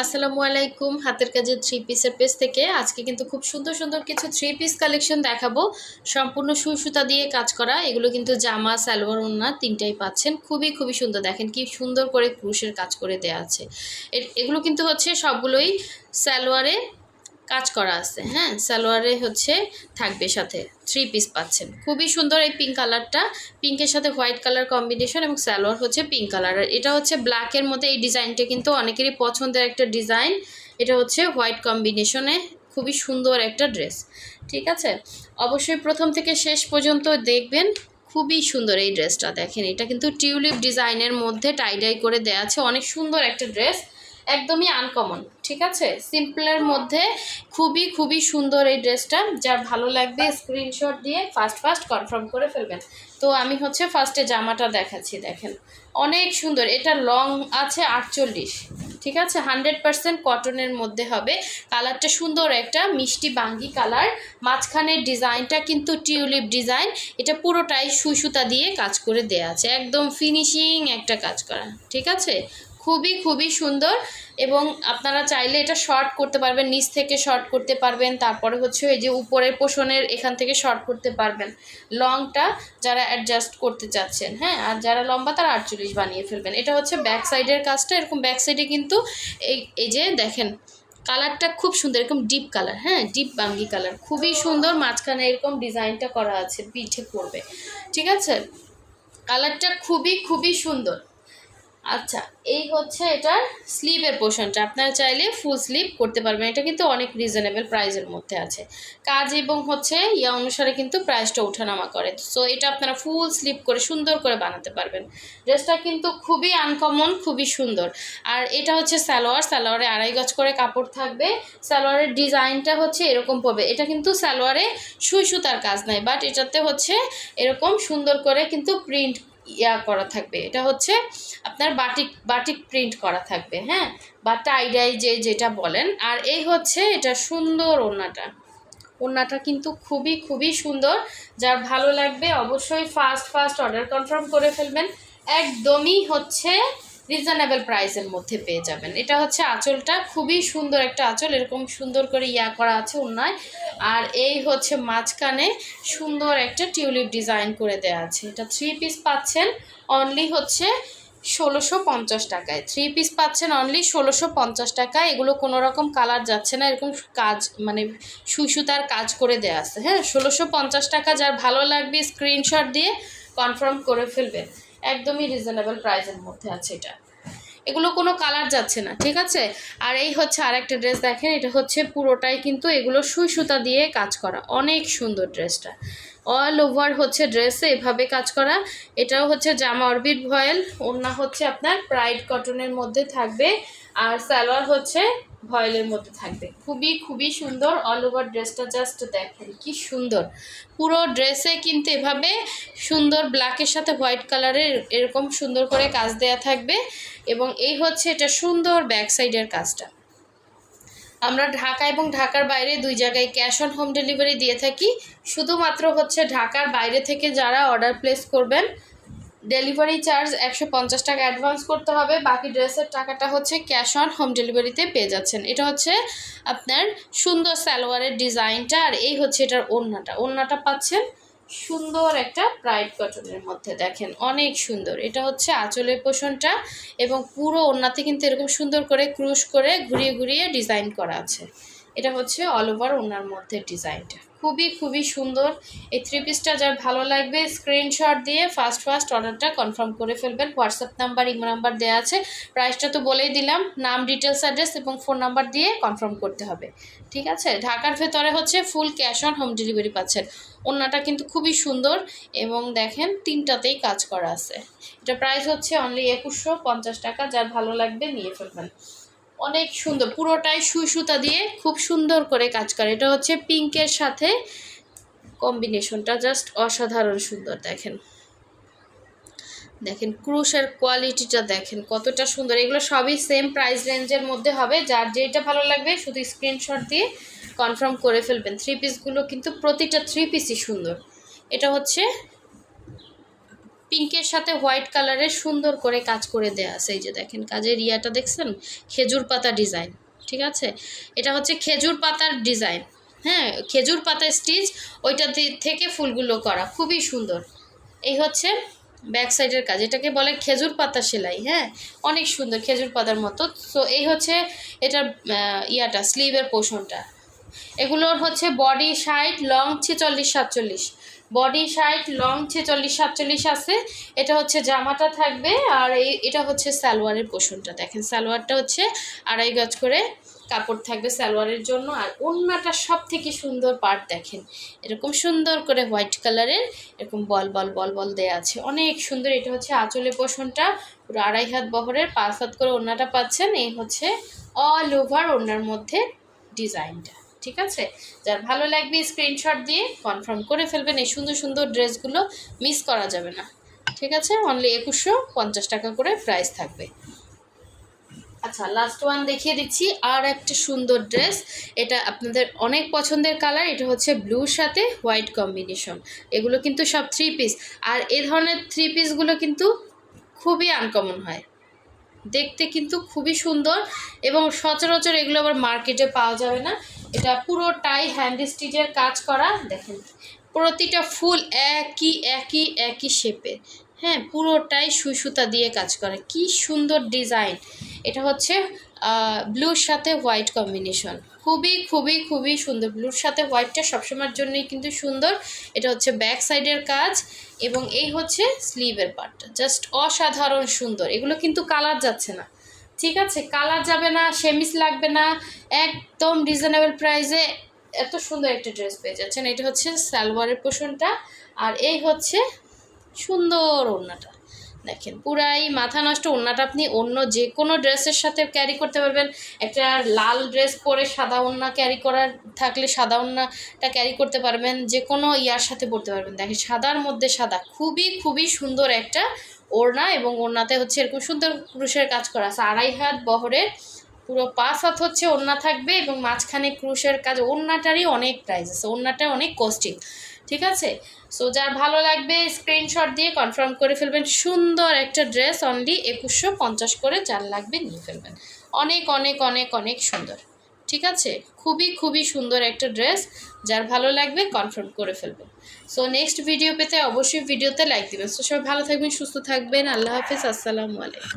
আসসালামু আলাইকুম, হাতের কাজের থ্রি পিসের পেজ থেকে। আজকে কিন্তু খুব সুন্দর সুন্দর কিছু থ্রি পিস কালেকশন দেখাবো। সম্পূর্ণ সুসুতা দিয়ে কাজ করা, এগুলো কিন্তু জামা, সালোয়ার ওনার তিনটাই পাচ্ছেন। খুবই খুবই সুন্দর। দেখেন কি সুন্দর করে ক্রুশের কাজ করে দেয়া আছে। এগুলো কিন্তু হচ্ছে সবগুলোই সালোয়ারে কাজ করা আছে হ্যাঁ? সালোয়ারে হচ্ছে থাকবে সাথে থ্রি পিস পাচ্ছেন। খুবই সুন্দর এই পিঙ্ক কালারটা পিঙ্কের সাথে হোয়াইট কালার কম্বিনেশন এবং সালোয়ার হচ্ছে পিঙ্ক কালার আর এটা হচ্ছে ব্ল্যাকের মধ্যে এই ডিজাইনটা কিন্তু অনেকেরই পছন্দের একটা ডিজাইন। এটা হচ্ছে হোয়াইট কম্বিনেশনে খুবই সুন্দর একটা ড্রেস ঠিক আছে? অবশ্যই প্রথম থেকে শেষ পর্যন্ত দেখবেন, খুবই সুন্দর এই ড্রেসটা দেখেন, এটা কিন্তু টিউলিপ ডিজাইনের মধ্যে টাইডাই করে দেওয়া আছে। অনেক সুন্দর একটা ড্রেস একদমই আনকমন ঠিক আছে? সিম্পলের মধ্যে খুবই খুবই সুন্দর এই ড্রেসটা। যার ভালো লাগবে স্ক্রিনশট দিয়ে ফার্স্ট ফার্স্ট কনফার্ম করে ফেলবেন। তো আমি হচ্ছে ফার্স্টে জামাটা দেখাচ্ছি, দেখেন। অনেক সুন্দর, এটা লং আছে আটচল্লিশ, ঠিক আছে? হান্ড্রেড পার্সেন্ট কটনের মধ্যে হবে। কালারটা সুন্দর একটা, মিষ্টি বাঙ্গি কালার মাঝখানের ডিজাইনটা কিন্তু টিউলিপ ডিজাইন এটা পুরোটাই সুই সুতা দিয়ে কাজ করে দেয়া আছে। একদম ফিনিশিং একটা কাজ করা, ঠিক আছে? খুবই খুবই সুন্দর এবং আপনারা চাইলে এটা শর্ট করতে পারবেন, নিচ থেকে শর্ট করতে পারবেন, তারপরে হচ্ছে এই যে উপরের পোষণের এখান থেকে শর্ট করতে পারবেন। লংটা যারা অ্যাডজাস্ট করতে চাচ্ছেন হ্যাঁ? আর যারা লম্বা, তারা আটচল্লিশ বানিয়ে ফেলবেন। এটা হচ্ছে ব্যাক সাইডের কাজটা। এরকম ব্যাক সাইডে কিন্তু এই এই যে দেখেন কালারটা খুব সুন্দর, এরকম ডিপ কালার হ্যাঁ? ডিপ বাঙ্গি কালার খুবই সুন্দর, মাঝখানে এরকম ডিজাইনটা করা আছে, পিঠে পড়বে ঠিক আছে? কালারটা খুবই খুবই সুন্দর। আচ্ছা এই হচ্ছে এটার স্লিভের পোর্শনটা আপনারা চাইলে ফুল স্লিভ করতে পারবেন। এটা কিন্তু অনেক রিজনেবল প্রাইসের মধ্যে আছে। কাজ এবং হচ্ছে ইয়া অনুসারে কিন্তু প্রাইসটা ওঠানামা করে। সো এটা আপনারা ফুল স্লিভ করে, সুন্দর করে বানাতে পারবেন। ড্রেসটা কিন্তু খুবই আনকমন খুবই সুন্দর। আর এটা হচ্ছে সালোয়ার। সালোয়ারে আড়াই গজ করে কাপড় থাকবে। সালোয়ারের ডিজাইনটা হচ্ছে এরকম পড়বে এটা কিন্তু সালোয়ারে সুই সুতার কাজ নাই। বাট এটাতে হচ্ছে এরকম সুন্দর করে কিন্তু প্রিন্ট ইয়া করা থাকবে। এটা হচ্ছে আপনার বাটিক বাটিক প্রিন্ট করা থাকবে হ্যাঁ? বা টাইডাই যে যেটা বলেন। আর এই হচ্ছে এটা সুন্দর ওড়নাটা। ওড়নাটা কিন্তু খুবই খুবই সুন্দর। যার ভালো লাগবে অবশ্যই ফার্স্ট ফার্স্ট অর্ডার কনফার্ম করে ফেলবেন। একদমই হচ্ছে রিজনেবল প্রাইসের মধ্যে পেয়ে যাবেন। এটা হচ্ছে আঁচলটা, খুবই সুন্দর একটা আঁচল, এরকম সুন্দর করে ইয়া করা আছে ওড়নায় আর এই হচ্ছে মাঝখানে সুন্দর একটা টিউলিপ ডিজাইন করে দেওয়া আছে। এটা থ্রি পিস পাচ্ছেন অনলি হচ্ছে ষোলোশো পঞ্চাশ টাকায়। থ্রি পিস পাচ্ছেন অনলি ষোলোশো পঞ্চাশ টাকায়। এগুলো কোনো রকম কালার যাচ্ছে না, এরকম কাজ মানে সুই সুতার কাজ করে দেওয়া আছে। হ্যাঁ ষোলোশো পঞ্চাশ টাকা, যার ভালো লাগবে স্ক্রিনশট দিয়ে কনফার্ম করে ফেলবেন। একদমই রিজনেবল প্রাইসের মধ্যে আছে এটা। এগুলো কোনো কালার যাচ্ছে না, ঠিক আছে? আর এই হচ্ছে আর একটা ড্রেস দেখেন, এটা হচ্ছে পুরোটাই কিন্তু এগুলো সুই সুতা দিয়ে কাজ করা, অনেক সুন্দর ড্রেসটা অল ওভার হচ্ছে ড্রেসে এভাবে কাজ করা, এটাও হচ্ছে জামা অরবিট ভয়েল, ওড়না হচ্ছে আপনার প্রাইড কটনের মধ্যে থাকবে, আর সালোয়ার হচ্ছে ভয়েলের মধ্যে থাকবে। খুবই খুবই সুন্দর। অল ওভার ড্রেসটা জাস্ট দেখেন, কি সুন্দর। পুরো ড্রেসে কিন্তু এভাবে সুন্দর ব্ল্যাকের সাথে হোয়াইট কালারের এরকম সুন্দর করে কাজ দেয়া থাকবে। এবং এই হচ্ছে এটা সুন্দর ব্যাক সাইডের কাজটা। আমরা ঢাকা এবং ঢাকার বাইরে দুই জায়গায় ক্যাশ অন হোম ডেলিভারি দিয়ে থাকি। শুধুমাত্র হচ্ছে ঢাকার বাইরে থেকে যারা অর্ডার প্লেস করবেন ডেলিভারি চার্জ একশো পঞ্চাশ টাকা অ্যাডভান্স করতে হবে। বাকি ড্রেসের টাকাটা হচ্ছে ক্যাশ অন, হোম ডেলিভারিতে পেয়ে যাচ্ছেন। এটা হচ্ছে আপনার সুন্দর সালোয়ারের ডিজাইনটা আর এই হচ্ছে এটার ওড়নাটা। ওড়নাটা পাচ্ছেন সুন্দর একটা প্রাইড কটনের মধ্যে, দেখেন অনেক সুন্দর। এটা হচ্ছে আঁচলের পোষণটা এবং পুরো ওড়নাতে কিন্তু এরকম সুন্দর করে ক্রুশ করে ঘুরিয়ে ঘুরিয়ে ডিজাইন করা আছে। এটা হচ্ছে অল ওভার ওনার মধ্যে ডিজাইনটা। খুবই খুবই সুন্দর। এই থ্রি পিসটা যার ভালো লাগবে স্ক্রিনশট দিয়ে ফার্স্ট ফার্স্ট অর্ডারটা কনফার্ম করে ফেলবেন। হোয়াটসঅ্যাপ নাম্বার ইমো নাম্বার দেওয়া আছে। প্রাইসটা তো বলেই দিলাম, নাম ডিটেলস অ্যাড্রেস এবং ফোন নাম্বার দিয়ে কনফার্ম করতে হবে। ঠিক আছে? ঢাকার ভেতরে হচ্ছে full cash on home delivery পাচ্ছেন। ওড়নাটা কিন্তু খুবই সুন্দর এবং দেখেন তিনটাতেই কাজ করা আছে। এটা প্রাইস হচ্ছে অনলি একুশশো পঞ্চাশ টাকা, যার ভালো লাগবে নিয়ে ফেলবেন। অনেক সুন্দর, পুরোটাই সুই সুতা দিয়ে খুব সুন্দর করে কাজ করে। এটা হচ্ছে পিঙ্কের সাথে কম্বিনেশনটা, জাস্ট অসাধারণ সুন্দর, দেখেন। দেখেন, ক্রুশের কোয়ালিটিটা দেখেন, কতটা সুন্দর। এগুলো সবই সেম প্রাইস রেঞ্জের মধ্যে হবে। যার যেটা ভালো লাগবে, শুধু স্ক্রিনশট দিয়ে কনফার্ম করে ফেলবেন। থ্রি পিসগুলো কিন্তু প্রতিটা থ্রি পিসই সুন্দর। এটা হচ্ছে পিঙ্কের সাথে হোয়াইট কালারের সুন্দর করে কাজ করে দেয়া আছে। এই যে দেখেন, কাজের ইয়াটা দেখছেন? খেজুর পাতা ডিজাইন, ঠিক আছে? এটা হচ্ছে খেজুর পাতার ডিজাইন। হ্যাঁ খেজুর পাতা স্টিচ, ওইটা থেকে ফুলগুলো করা, খুবই সুন্দর। এই হচ্ছে ব্যাক সাইডের কাজ, এটাকে বলে খেজুর পাতা সেলাই হ্যাঁ? অনেক সুন্দর খেজুর পাতার মতো। সো এই হচ্ছে এটার ইয়াটা, স্লিভের পোষণটা। এগুলোর হচ্ছে বডি সাইড লং ছেচল্লিশ সাতচল্লিশ। বডি সাইড লং ছেচল্লিশ, সাতচল্লিশ আছে। এটা হচ্ছে জামাটা থাকবে আর এই, এটা হচ্ছে সালোয়ারের পোষণটা। দেখেন সালোয়ারটা হচ্ছে আড়াই গজ করে কাপড় থাকবে সালোয়ারের জন্য। আর ওড়নাটা সব থেকে সুন্দর পার্ট দেখেন। এরকম সুন্দর করে হোয়াইট কালারের এরকম বল বল বল বল দেয়া আছে। অনেক সুন্দর। এটা হচ্ছে আঁচলে পোষণটা। পুরো আড়াই হাত বহরের পাঁচ হাত করে ওড়নাটা পাচ্ছেন। এই হচ্ছে অল ওভার ওড়নার মধ্যে ডিজাইনটা। ঠিক আছে? যার ভালো লাগবে স্ক্রিনশট দিয়ে কনফার্ম করে ফেলবেন, এই সুন্দর সুন্দর ড্রেসগুলো মিস করা যাবে না। ঠিক আছে? অনলি একুশশো পঞ্চাশ টাকা করে প্রাইস থাকবে। আচ্ছা লাস্ট ওয়ান দেখিয়ে দিচ্ছি, আর একটা সুন্দর ড্রেস এটা আপনাদের অনেক পছন্দের কালার এটা হচ্ছে ব্লুর সাথে হোয়াইট কম্বিনেশন এগুলো কিন্তু সব থ্রি পিস আর এ ধরনের থ্রি পিসগুলো কিন্তু খুবই আনকমন হয়। দেখতে কিন্তু খুবই সুন্দর এবং সচরাচর এগুলো আবার মার্কেটে পাওয়া যাবে না। এটা পুরোটাই হ্যান্ড স্টিচের কাজ করা, দেখেন। প্রতিটা ফুল একই একই একই শেপে হ্যাঁ পুরোটাই সুই সুতা দিয়ে কাজ করে। কি সুন্দর ডিজাইন এটা হচ্ছে ব্লুর সাথে হোয়াইট কম্বিনেশন খুবই খুবই খুবই সুন্দর। ব্লুর সাথে হোয়াইটটা সবসময়ের জন্যই কিন্তু সুন্দর। এটা হচ্ছে ব্যাক সাইডের কাজ এবং এই হচ্ছে স্লিভের পার্টটা জাস্ট অসাধারণ সুন্দর। এগুলো কিন্তু কালার যাচ্ছে না। ঠিক আছে, কালার যাবে না সেমিস লাগবে না, একদম রিজনেবল প্রাইসে এত সুন্দর একটা ড্রেস পেয়ে যাচ্ছেন। এটা হচ্ছে সালোয়ারের পোষণটা আর এই হচ্ছে সুন্দর ওড়নাটা। দেখেন, পুরাই মাথা নষ্ট ওড়নাটা আপনি অন্য যে কোনো ড্রেসের সাথে ক্যারি করতে পারবেন। একটা লাল ড্রেস পরে সাদা ওড়না ক্যারি করার, থাকলে সাদা ওড়নাটা ক্যারি করতে পারবেন। যে কোনো ইয়ার সাথে পরতে পারবেন। দেখেন, সাদার মধ্যে সাদা, খুবই খুবই সুন্দর একটা ওড়না এবং ওড়নাতে হচ্ছে এরকম সুন্দর ক্রুশের কাজ করা আছে। আড়াই হাত বহরের পুরো পাঁচ হাত হচ্ছে ওড়না থাকবে এবং মাঝখানে ক্রুশের কাজ, ওড়নাটারই অনেক প্রাইস আছে, ওড়নাটা অনেক কস্টিং ঠিক আছে? সো যার ভালো লাগবে স্ক্রিনশট দিয়ে কনফার্ম করে ফেলবেন, সুন্দর একটা ড্রেস অনলি একুশশো পঞ্চাশ করে যার লাগবে নিয়ে ফেলবেন। অনেক অনেক অনেক অনেক সুন্দর। ঠিক আছে? খুবই খুবই সুন্দর একটা ড্রেস, যার ভালো লাগবে কনফার্ম করে ফেলবেন। সো নেক্সট ভিডিও পেতে অবশ্যই ভিডিওতে লাইক দেবেন। সো সবাই ভালো থাকবেন, সুস্থ থাকবেন। আল্লাহ হাফিজ, আসসালামু আলাইকুম।